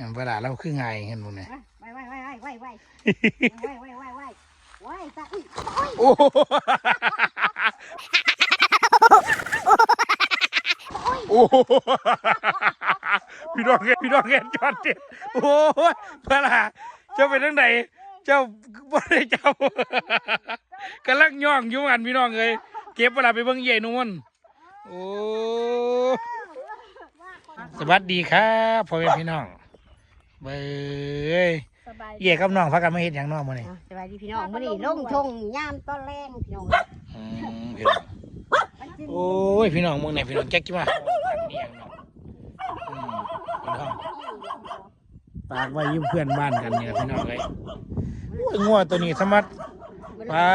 อย่างเวลาเราคือไงายเห็นบ่เนี่ยไว้ไว้ไว้ไว้ไว้ไว้ไว้ไว้ไว้ไว้ไว้ตาอีโอ้โหโอ้โหพี่น้องเห็นพี่น้องเห็นจอดเด็ดโอ้ยเวลาเจ้าเป็นทั้งไหนเจ้าบ่ได้เจ้ากำลังย่องอยู่อันพี่น้องเลยเก็บเวลาไปเบิ่งใหญ่นุ่นโอ้สวัสดีครับพ่อแม่พี่น้อง เบ้ยสบายเย่กับน้องพักกันมาเฮ็ดหยังน้องมื้อนี้สบายดีพี่น้องมื้อนี้ลงทงยามตอนแรงพี่น้องอืมพี่น้องโอ้ยพี่น้องมึงไหนพี่น้องแจ็คกี่มาเนียงเนาะอืมพี่น้องปากไว้อยิ้มเพื่อนบ้านกันเนี่ยพี่น้องเลยโอ้ยงัวตัวนี้สมัดปลา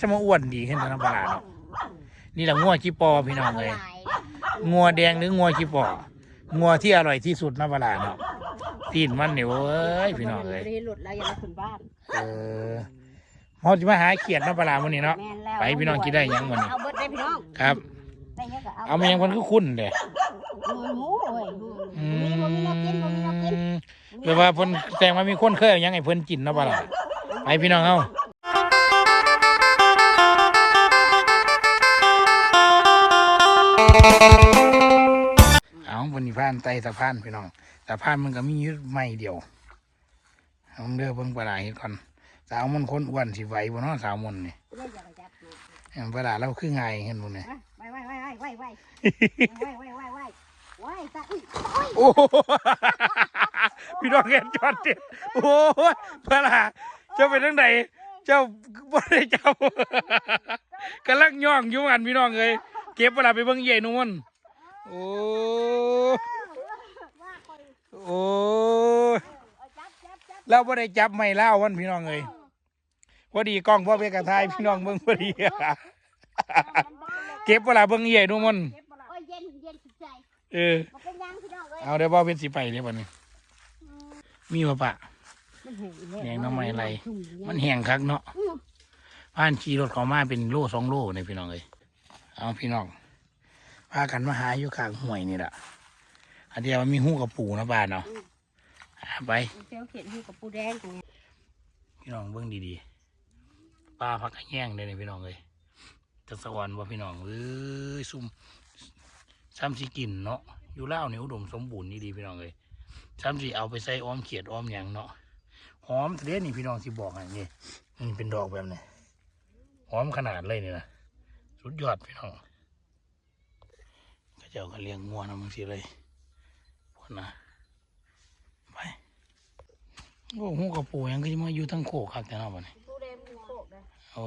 สมอ้วนดีขึ้นทางปลาเนาะนี่แหละงัวจีปอพี่น้องเลยงัวแดงหรืองัวจีปอ งัวที่อร่อยที่สุดนะปลาเนาะตีนมันเนี่ยเว้ยพี่น้องเลยบ่ได้หลุดแล้วยังขึ้นบ้านเออหอจะมาหาเขียดนะปลาวันนี้เนาะแม่นแล้วไปพี่น้องกินได้ยังมื้อนี้เอาเบิดได้พี่น้องครับ ได้ยังก็เอาเอามายังคนคือคุณเด้หมูเอ้ยอืมีบ่มีแนวกินบ่มีแนวกิน มแปลว่าเพิ่นแสดงว่ามีคนเคยเอาหยังไงเพิ่นกินเนาะบ่ล่ะไปพี่น้องเฮา เอาบนนี้พานไต่สะพานพี่น้องสะพานมันก็มีอยู่ไม่เดียวเอาเด้อเบิ่งปลาไหลก่อนสาวมันคนอ้วนสิไหวบ่เนาะสาวมันนี่ได้อย่าไปจับนะเอาปลาไหลเราคือไงเห็นบ่เนี่ยไว้ไว้ไว้ไว้ไว้ไว้ไว้ไว้ไว้ไว้ไว้ตาอีโอ้โหพี่น้องเห็นจอดเด็ดโอ้ยปลาไหลเจ้าเป็นจังไดเจ้าบ่ได้เจ้ากำลังย่องอยู่อันพี่น้องเอ้ยเก็บเวลาไปเบิ่งใหญ่นุ่น โอ้โอ้ยจับจับจับเราบ่ได้จับไม่เล่าวันพี่น้องเอ้ยพอดีกล้องพ่อเวกระทายพี่น้องเบิ่งพอดีเก็บเวลาเบิ่งใหญ่นุ่นโอ้ยเย็นเย็นสุดใจเออมันเป็นยังพี่น้องเอ้ยเอาเดี๋ยวบ่เป็นสิไปเดี๋ยวบัดนี้ มีบ่ปะแหงน้ำไม้ไหลมันแห้งคักเนาะผ่านขี่รถเขามาเป็นโลสองโลเนี่ยพี่น้องเอ้ยเอาพี่น้อง พากันมาหาอยู่ข้างห้วยนี่แหละอันเดียวมันมีหูกับปูนะบ้านเนาะหาไปเจ้าเขียนหูกับปูแดงตรงนี้พี่น้องเบิ่งดีๆปลาพักกระแย่งเลยนี่พี่น้องเอ้ยจะสวรรค์ว่าพี่น้องเอ้ยซุ่มซ้ำสิกินเนาะอยู่เล่าวนี่อุดมสมบูรณ์นี่ดีพี่น้องเอ้ยซ้ำสิเอาไปใส่อ้อมเขียดอ้อมหยังเนาะหอมเทะนี่พี่น้องสิบอกให้นี่มันเป็นดอกแบบนี้หอมขนาดเลยนี่นะสุดยอดพี่น้องเข้าเจ้าก็เลี้ยงงัวนะมึงสิเลยพนนะไปโอ้หูกระปูยังก็จะมาอยู่ทั้งโคกคักแต่เนาะบัดนี้ปูแดงปูโคกนะโอ้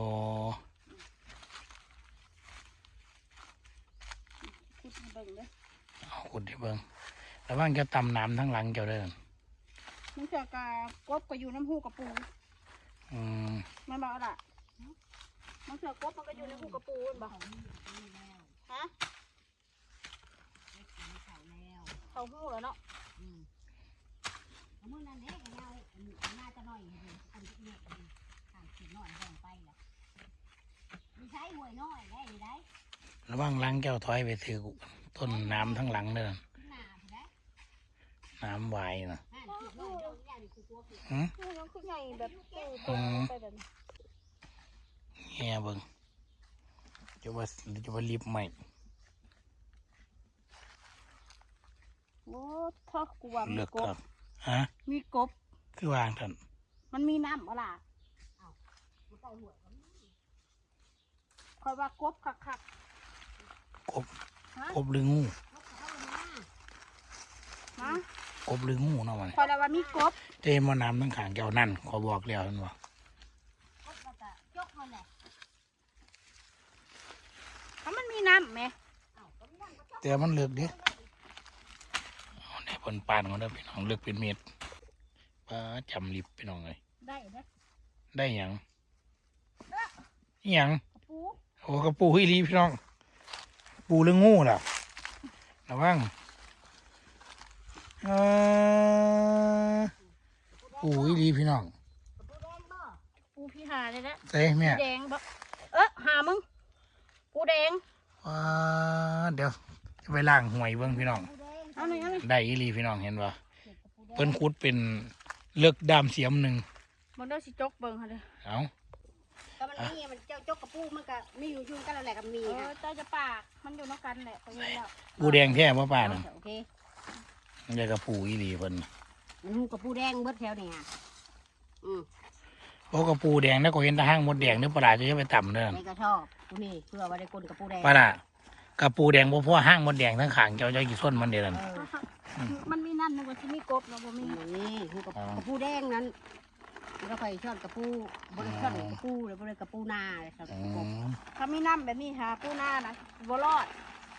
คิดให้เบิ่งเด้อเอาขุดให้เบิ่งระวังจะตำน้ำทั้งหลังเจ้าเด้อมันจะกากบก็อยู่น้ำหูกับปูอืมมันบอกล่ะมันเสือกบมันก็อยู่ในหูกับปูมันบอกฮะ เขาหูแล้วเนาะมื่อนั้นเด็กเราน่าจะน้อยอันเด็กทางขีดน้อยแบ่งไปแหละมีใช้หวยน้อยได้ได้ระวังหลังเจ้าถอยไปถือต้นน้ำทั้งหลังเด้อหน้าได้น้ำวายนะห้าขีดน้อยเดียวเนี่ยนี่คือตัวขีดหืมหูมันคือใหญ่แบบปูไปแบบนี้เฮียเบิ่งจะว่าจะว่ารีบใหม่ โอ้ท่อกูว่ามีเลือกกก่บอนฮะมีกบ คือวางท่านมันมีน้ำเอาล่ะคอยว่ากบคักคักกบกบหรืองูๆนะกบหรืองูเนาะมันคอยว่ามีกบเต็มมาน้ำทั้งขางเจ้านั่นขอบอกแล้วท่านว่าจกมันแหละถ้ามันมีน้ำไหมแต่มันเลือกเด้ เอาเนี่ยผลปานของเด้อพี่น้องเลือกเป็นเม็ดป้าจำลิบพี่น้องเลยได้นะได้หยังอิหยังกระปูโอ้กระปูอีหลีพี่น้อง ปูหรืองูล่ะระวังเอ่อปูอีหลีพี่น้องปูพี่หาเลยนะใส่แม่ปูแดงบ่เอ๊ะหามึงปูแดงว้าเดี๋ยวจะไปล้างหวยเบิ้งพี่น้อง ได้อีหลีพี่น้องเห็นปะเพิ่นขุดเป็นเลือกดามเสียมหนึ่งมันได้สิจกเบิ่งค่ะเด้อเอาก็มันมีมันเจ้าจกกระปูมันก็มีอยู่ยุ่งกันแล้วแหละกับมีเออนะเจ้าจะปากมันอยู่นอกกันแหละเขาเห็นแล้วปูแดงแท้บ่ป้าน่ะโอเคเรียกกับปูอีหลีเพิ่นมันหูกระปูแดงเบิดแถวเนี่ยอืมโอ้กับปูแดงแล้วก็เห็นแตะห้างมดแดงเนื้อปลาจะไปต่ำเด้อในกระชอบกูนี่เพื่อว่าได้กลนกระปูแดงปลากับปูแดงบ่พอห้างมดแดงทั้งขางเจ้าเจ้ากี่ส้นมันเด้อนั่นเออ มันมีนั่นนึกว่าสิมีกบเนาะบ่มีมันนี่หูกระอ๋อกระปูแดงนั้นมันก็ไปช่อนกระปูบริช่อนกระปูเลยบริกระปูนาเลยครับอืมถ้ามีน้ำแบบนี้หาปูหน้านะบ่รอด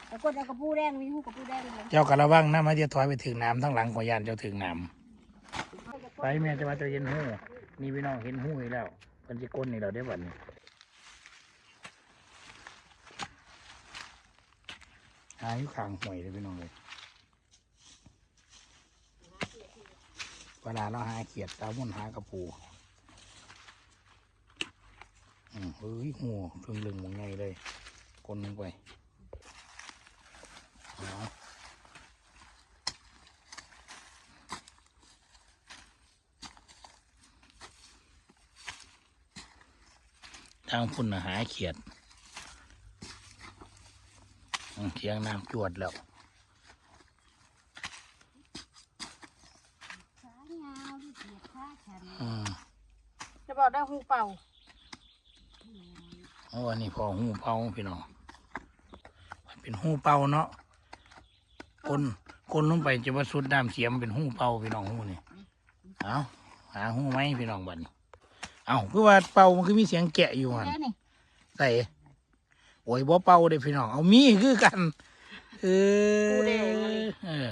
แต่กลเอากระปูแดงมีหูกระปูแดงเลยเจ้าก็ระวังนะมันจะถอยไปถึงน้ำทั้งหลังของยานเจ้าถึงน้ำไปแม่จะมาเจะเย็นหูนี่พี่น้องเห็นหูอีกแล้วเพิ่นสิก้นนี่เราได้บัดนี้หาอยู่ข้างห่วยเลยพี่น้องเลย เวลาเราหาเขียดตามุ่นหากระปูอืมเฮ้ยหูถึงลึงหมองไงเลยก้นลงไปทางพุ่นหาเขียดเทียงน้ำจวดแล้ว ขายาวที่เกียดขาฉัน อืมจะบอกได้หูเป่าเอาอันนี้พอหูเป่าพี่น้องมันเป็นหูเป่าเนาะคนคนลงไปจะว่าสุดน้ำเสียมเป็นหูเป่าพี่น้องหูนี่เอาหาหูไหมพี่น้องบัดนเอาคือว่าเป่ามันคือมีเสียงแกะอยู่หันแล้วนี่ใส่โอ้ยบ่เป่าเด้พี่น้องเอามีคือกันเออเออ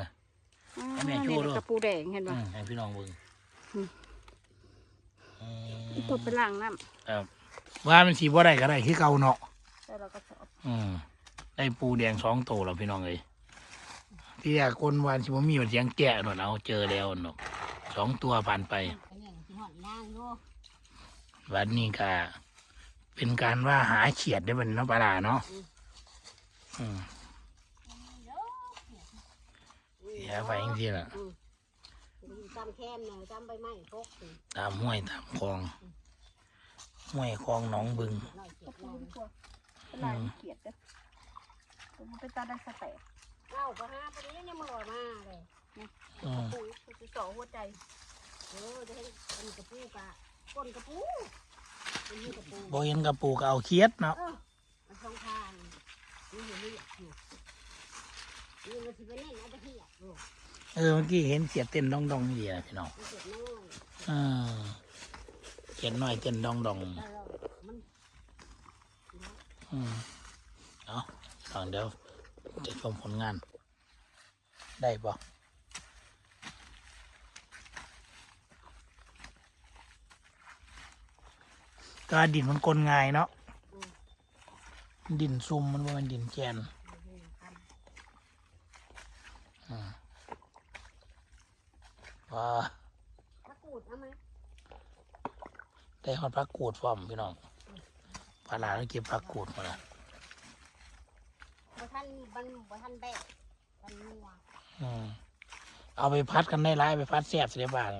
เอาแม่โชว์ด้วยกระปูแดงเห็นอืป่ะมให้พี่น้องเบิ่งอืม อืมตบไปล้างน้ครับว่ามันสีบ่ได้ก็ได้คือเก่าเนาะำแต่เราก็ชอบอืมได้ปูแดงสองโตแล้วพี่น้องเอ้ยที่แรกคนวานสิบ่มีว่าเสียงแกะหนเอาเจอแล้วเนาะสองตัวผ่านไปไปเนี่ยสิหอดนางดูวันนี้ก็เป็นการว่าหาเขียดได้เป็นเนาะปลาร้าเนาะอืมเสียไปจริงๆล่ะ จำแคมเนี่ยจำใบไม้พกสิตามห้วยตามคลองห้วยคลองหนองบึงน้อยเกียกดระปูนางดีกว่าเป็นลายเขียดเด้อผมเป็นตาได้สเต็ปเล่าก็หาพอดีเนี่ยมันลอยมาเลยอืมปูคือสอหัวใจเออจะให้เป็นกระปูกะก้นกระปูเป็นหูกระปูบ่เห็นกระปูก็เอาเขียดเนาะเออมันสองทางนี่อยู่นี่อยู่นี่มันสิไปเล่นเอาไปเที่ยวโอ้ เออเมื่อกี้เห็นเขียเต้นดองดองนี่แหละพี่น้องเจ็บน้อยอ่าเขียดน้อยเต้นดองดองอืมเอาลองเดี๋ยวจะชมผลงาน ได้ปะก็ดินมันกลง่ายเนาะดินซุ่มมันว่ามันดินแกนอืม ว่าตะกรูดเอามาได้ฮอดพักกูดฟอมพี่น้องปลาหลาแล้วเก็บพักกูดมาละบ่ทันมันบ่ทันแบกมันนัวอืมเอาไปพัดกันได้ร้ายไปพัดแซ่บเสียบ้าง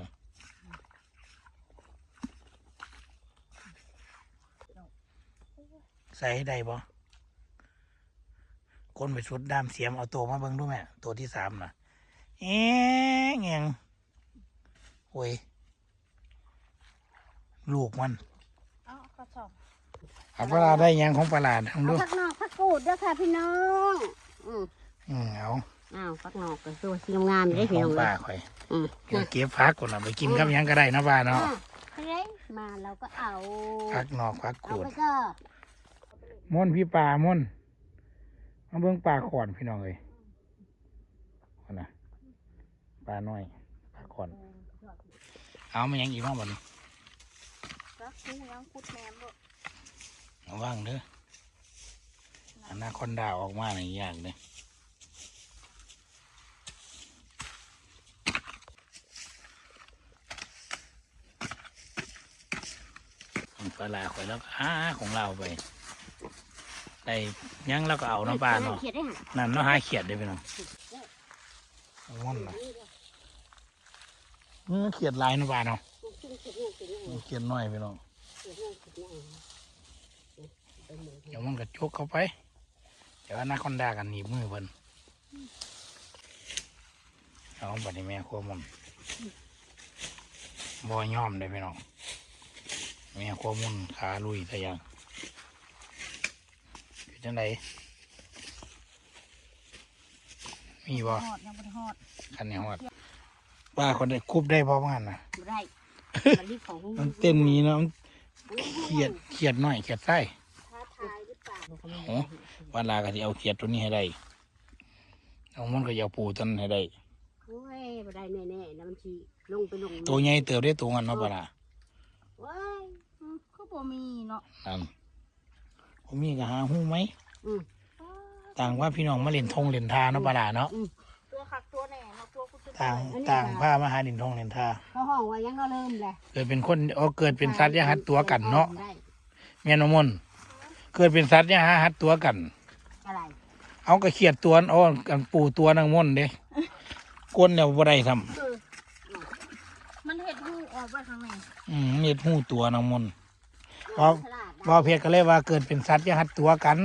ใส่ให้ได้บ่คนไปชุดดามเสียมเอาตัวมาเบิ่งดูแม่ตัวที่สามน่ะเอ๊ะแงง โอ้ย ลูกมันเอ้าก็ชอบเอาปลาร้าได้ยังของปลาร้าทำดูเอาพักนอกพักกูดเด้อค่ะพี่น้องอืมอืมเอาอ้าวพักนอกก็ตัวสีงามๆอยู่ได้ขพี่อน้องงเลป้ายข่อยอืมเดี๋ยวเก็บพักก่อนนะไปกินกับหยังก็ได้นะป้าเนาะอะเฮ้ยมาเราก็เอาพักนอกพักเอากูด ไปก็ม่อนพี่ปลาม่อนมาเบิ่งปลาขอนพี่น้องเลยเอานะปลาน้อยปลาขอน เอามายังอีกบ้างบ่นี้รักหูยังคุดแหนมด้วยเอาว่างเด้ออนาคอนดาออกมาหนึ่งอย่างเลยปลาลาข่อยแล้วก็หาของเราไปได้หยังแล้วก็เอาเน้ำปลาเนาะเขียดได้ห่ะนั่นเนาะหาเขียดได้พี่น้องม่อนนะ เออเขียดลายนะบ้านเนาะเขียดน้อยพี่น้องเนาะเดี๋ยวมันก็จกเข้าไป เดี๋ยวอนาคอนดากันหนีบมือเพิ่นเอาบัดนี้แม่ครัวมันบ่ยย่อมได้พี่น้องแม่ครัวมุนขาลุยทะยังเป็นจังไดมีบ่ฮอดยังบ่ได้ฮอดคันนี้ฮอด ป้าคนได้คุบได้พอประมาณน่ะบ่ได้มันรีบของหูมันเต้นนี้เนาะมันเขียดเขียดน้อยเขียดไส้ท้าทายหรือเปล่าโอ้วันลาก็สิเอาเขียดตัวนี้ให้ได้เอามันก็จะเอาปูตัวนั้นให้ได้ โอ้ยบ่ได้แน่ๆนะมันสิลงไปลงตัวใหญ่เติบได้ตัวงันเนาะปะล่ะว้ายอืมคือบ่มีเนาะนั่นผมมีก็หาหูไหมอืมต่างว่าพี่น้องมาเล่นทงเล่นทาเนาะปะล่ะเนาะตัวคักตัวแหน่เนาะ ตัวกูจะต่างต่างพามาหาเล่นทงเล่นทาเขาห้องว่ายังก็เริ่มแหละเกิดเป็นคนเอาเกิดเป็นสัตว์อยังหัดตัวกันเนาะได้แม่นบ่มนต์เกิดเป็นสัตว์อยังหาหัดตัวกัน อะไรเอากระเขียดตัวเอากันปูตัวนางมนต์เด้ก้นเนี่ยบ่ได้ทมันเห็ดหูออกไปข้างในำอืมเน็ดหูตัวนางมนต์น้องว่าฉลาดว่าเพชรก็เลยว่าเกิดเป็นสัตว์อยังหัดตัวกัน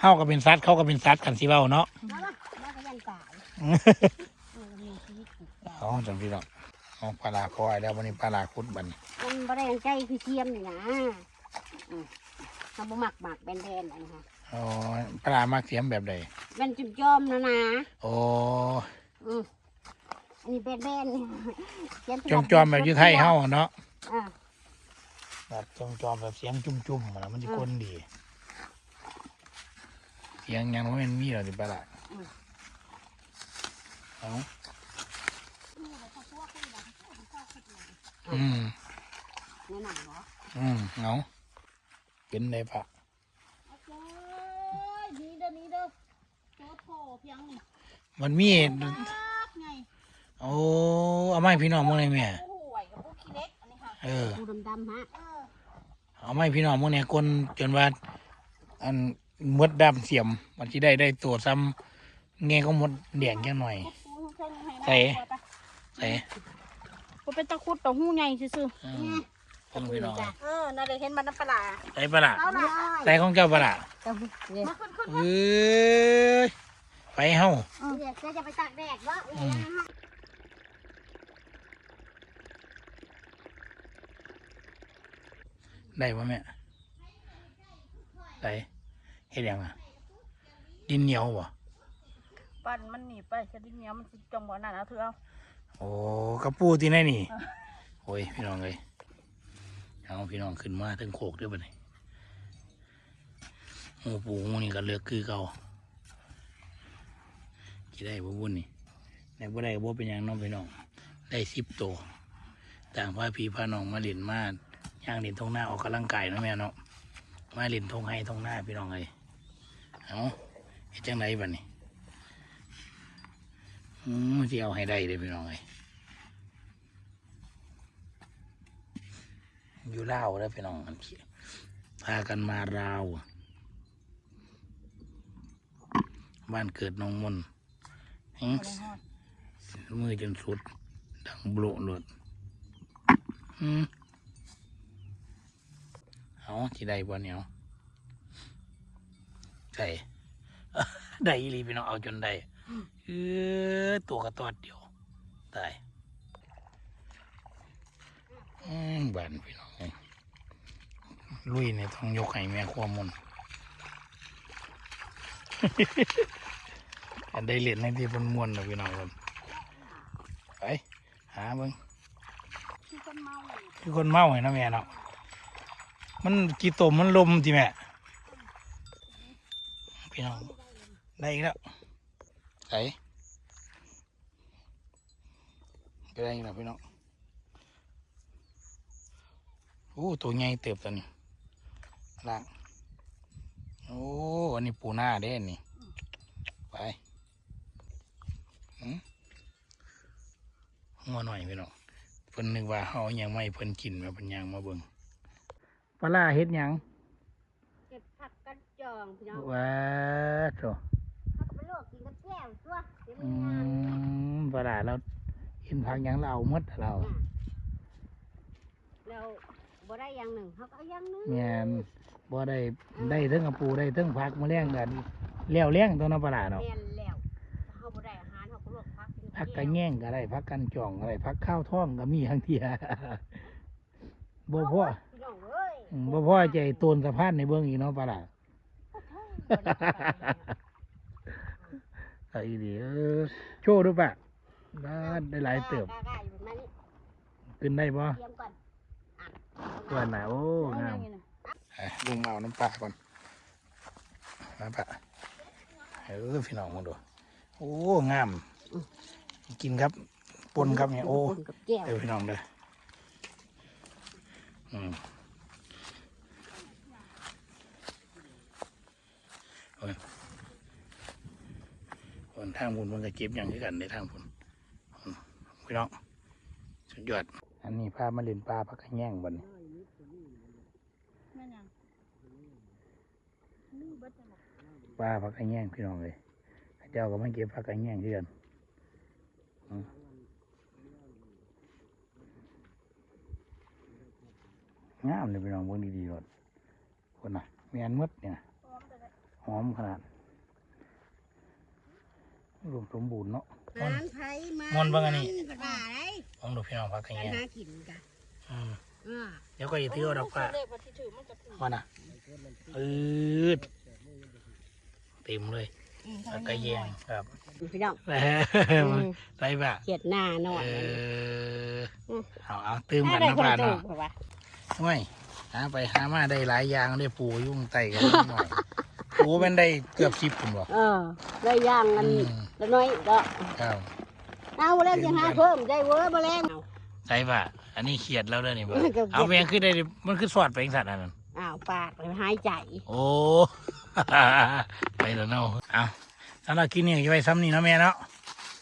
เฮาก็เป็นสัตว์เขาก็เป็นสัตว์กันสิเว้าเนาะนะแล้วแล้วก็ยันตายเออมีชีวิตติดใจ เอาจังพี่น้องเอาปลาลาคอยแล้ววันนี้ปลาลาคุดบัดนมันบ่ได้ยังใจคือเทียมนี่นะอืมเขาบ่มักหมักแบนๆอันนี้ค่ะอ๋อปลามักเสียมแบบใดแบนจุ่มจอมนะนะโอ้อืมอันนี้แบนๆเทียจอมจอมๆแบบอยุไทยเฮาอะเนาะอ่าแบบจอมจอมๆแบบเสียงจุ่มจุ่มๆอะมันจะก้นดี เสียงยังว่ามันมีหรอดิปลาลาเอา อืมแน่นอนเหรออืมเอาเป็นได้ปะโอ้ยนี่เด้อนี่เด้อตัวโถเพียงนี่มันมีคักไงโอ้เอาไมาให้พี่น้องมื่อไงแม่ผู้ห่วยกับผู้ขี้เล็กอันนี้ค่ะเออดูดำๆฮะเออเอาไมาให้พี่น้องมื่อไงก้นจนว่าอันมดดำเสียมมันที่ได้ได้ตัวซ้ำแงก็มดแดงจังหน่อยกูเคยให้ใส่นะใส่ กูเป็นตะคุดต่อหูใหญ่ซื่ออืมของพี่น้องๆเออน่าได้เห็นมันน้ำปลาร้าใส่ปะล่ะเอาล่ะใส่ของเจ้าปะล่ะเจ้าเนี่ยมาขึ้นขึ้นเอ้ยไปเฮาเดี๋ยวจะไปตากแดดวะอืมได้ปะแม่ได้เฮ็ดยังอะดินเหนียวบ่ปั่นมันหนีไปจะดิ้นเหนี้ยวมันสิจมบ่อนั่นเอาเถอะเอา โอ้กระปูที่ไหนนี่ โอ้ยพี่น้องเลยเอาพี่น้องขึ้นมาถึงโขกด้วยบ่นี่หูปูหูนี่ก็เลือกคือเก่ากี่ได้บ่บุญนี่ได้บ่ได้บ่เป็นหยังเน้องพี่น้อง ได้สิบตัวต่างพาพี่พาน้องมาเล่นมาย่างเล่นทงหน้าออกกำลังกายเนาะแม่เนาะมาเล่นทงให้ทงหน้าพี่น้องเลยเอาเฮ็ดจังไดบัดนี้อื มสิเอาให้ได้เลยพี่น้องเลยอยู่ลาวแล้วพี่น้องพากันมาราว บ้านเกิดน้องมนหงเอาเลมือจนสุด ดังโบลหลดอืมเอาที่ได้บ่เนี่ยเอใส่ได้ลีพี่น้องเอาจนได้ เออตัวกระตอดเดียวตายอืมบ้านพี่น้องลุยเนี่ยต้องยกให้แม่ครัวมุนอันได้เล่นในที่บนมวนนะพี่น้องครับไปหาเบิ่งคือคนเมาเลยคือคนเมาเห็นนะแม่เนาะมันกี่ตมมันลมจีแม่พี่น้องได้อีกแล้ว ไหนก็ได้อีกแล้วพี่น้องโอ้ตัวใหญ่เติบตัวนี้ล่างโอ้อันนี้ปูหน้าเด้นี่ ไปหืมหัวหน่อยพี่น้องเพิ่นนึกว่าเฮายังไม่เพิ่นกินแม่เพิ่นย่างมาเบิ่งปลาร้าเฮ็ดหยังเก็บผักกันจองพี่น้องว้าโถ ตัวเดี๋ยวอืมันงามมปลาร้าเราเห็นผักหยังเราเอาหมดเราแล้วบ่ได้อย่างหนึ่งเขาก็เอาอย่างหนึงแม่นบ่ได้ได้เทั้งกระปูได้เทั้งผักมาแล้งกันเลี้ยวเลี้ยงตัวน้ำปลาร้าเนาะแม่นแล้วถ้าเขาบ่ได้อาหารเขาก็ลวกพักกินผักกระแง่งก็ได้ผักกันจ่องก็ได้ผักข้าวท้องก็มีทั้งเทียบ่พ่อพี่น้องเอ้ยอืมบ่พ่อใจตูนสะพานในเบื้องอีกเนาะปลาร้าไอ้ดีเออโชว์ดูปะบ้านได้หลายเติบกล้าๆอยู่ประมาณนี้ขึ้นได้บ่เตรียมก่อนอะตัวหนาโอ้งามอะลุงมาเอาน้ำปลาก่อนน้ำปลาเออพี่น้องมาดูโอ้งาม กินครับปนครับเนี่ยโอ้คนกับแก้วเดี๋ยวพี่น้องเด้ออืมโอ้ยคน ทางบุญมันก็เก็บอย่างที่กันในทางบุญอืมพี่น้องสุดยอด อันนี้พามาเล่นปลาพักกระแย่งบัดนแม่นยังนี่เบิดจังหวะปลาพักกระแย่งพี่น้องเลยเจ้าก็มาเก็บพักกระแย่งที่กันอืมงามเลยพี่น้องเบิ่งดีๆรถคนน่ะแมีอันหมดเนี่ยนะพร้อมแต่ละหอมขนาด รวมสมบูรณ์เนาะอาหารไผมาม่วนเบิ่งอันนี้ก็ได้ลองดูพี่น้องพักกันการยังหากินกันอืมอ่าเดี๋ยวก็อย่าถือเอาดอกปลาเลขวันที่ถือมันจะถึงมาน่ะอืดเต็มเลยพักกันยังครับพี่น้องไรปะเขียดหน้าหน่อยเอออืมเอาเอาตื้มกันได้นะคนปลาละตู้เนาะเพราะว่าห่วยหาไปหามาได้หลายอย่างได้ปูยุ่งไตกันนิดหน่อย ปูเป็นได้เกือบสิบคนบ่เออได้ย่างอันอืมละน้อยก็ครับเอาบ่แล้วจะหาเพิ่มได้เว้อบ่แล้วไรปะอันนี้เขียดแล้วเด้อนี่บ่เกือบเอาเพียงคือได้มันคือสอดไปจังสัตว์อันนั้นอ้าวปากเลยหายใจ โอ้ไปแล้วเนาะเอาสำหรับกินนี่จะไปซ้ำนี่เนาะแม่เนาะ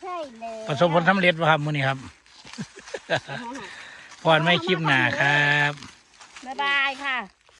ใช่เลยประสบผลสำเร็จป่ะครับมื้อนี้ครับพรไม่คลิปหนาครับบ๊ายบายค่ะ